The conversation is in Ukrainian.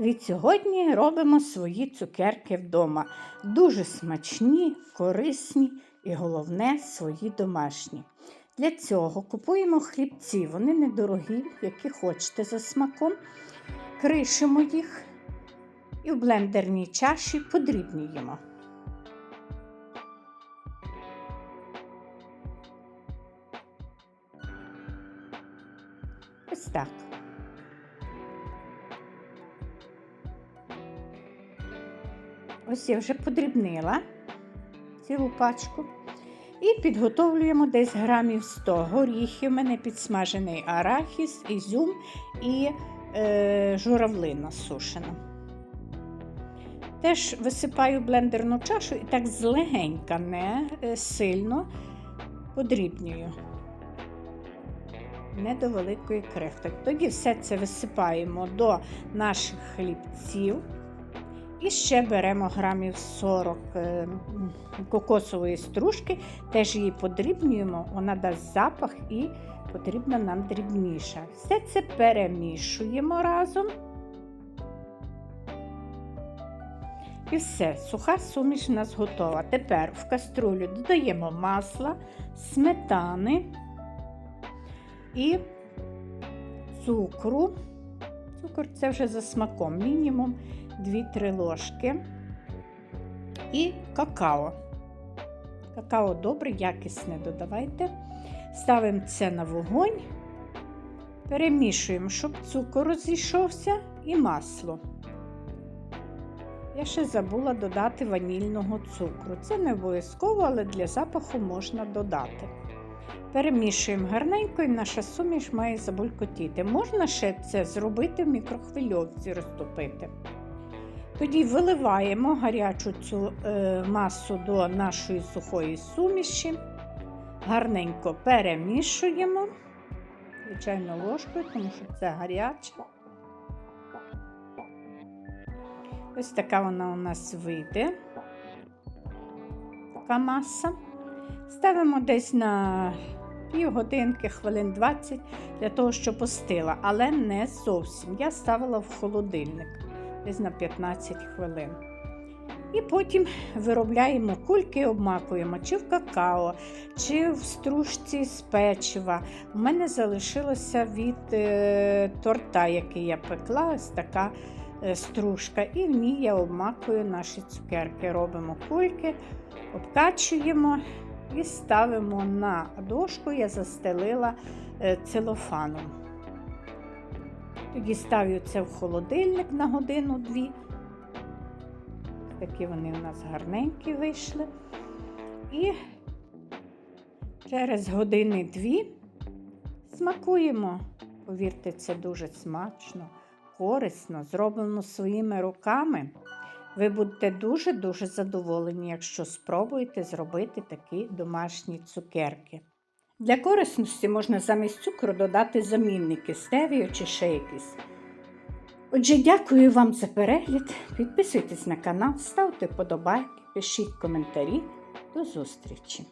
Від сьогодні робимо свої цукерки вдома. Дуже смачні, корисні і головне свої домашні. Для цього купуємо хлібці, вони недорогі, які хочете за смаком. Кришимо їх і в блендерній чаші подрібнюємо. Ось так. Ось я вже подрібнила цілу пачку. І підготовлюємо десь грамів 100 горіхів. У мене підсмажений арахіс, ізюм і е, журавлина сушена. Теж висипаю блендерну чашу і так злегенька, не е, сильно подрібнюю. Не до великої крихти. Тоді все це висипаємо до наших хлібців. І ще беремо грамів 40 е, кокосової стружки, теж її подрібнюємо, вона дасть запах і потрібна нам дрібніша. Все це перемішуємо разом. І все, суха суміш у нас готова. Тепер в каструлю додаємо масла, сметани і цукру. Цукор це вже за смаком, мінімум 2-3 ложки і какао. Какао добре, якісне додавайте. Ставимо це на вогонь, перемішуємо, щоб цукор розійшовся і масло. Я ще забула додати ванільного цукру. Це не обов'язково, але для запаху можна додати. Перемішуємо гарненько і наша суміш має забулькотіти. Можна ще це зробити в мікрохвильовці розтопити. Тоді виливаємо гарячу цю е, масу до нашої сухої суміші, гарненько перемішуємо, звичайно, ложкою, тому що це гаряче. Ось така вона у нас вийде, така маса. Ставимо десь на півгодинки, хвилин 20 для того, щоб остила, але не зовсім. Я ставила в холодильник десь на 15 хвилин. І потім виробляємо кульки, обмакуємо чи в какао, чи в стружці з печива. У мене залишилося від е, торта, який я пекла, ось така е, стружка. І в ній я обмакую наші цукерки. Робимо кульки, обкачуємо і ставимо на дошку, я застелила е, целофаном. Тоді ставлю це в холодильник на годину-дві. Такі вони у нас гарненькі вийшли. І через години-дві смакуємо. Повірте, це дуже смачно, корисно, зроблено своїми руками. Ви будете дуже-дуже задоволені, якщо спробуєте зробити такі домашні цукерки. Для корисності можна замість цукру додати замінники стевію чи ще якісь. Отже, дякую вам за перегляд. Підписуйтесь на канал, ставте вподобайки, пишіть коментарі. До зустрічі!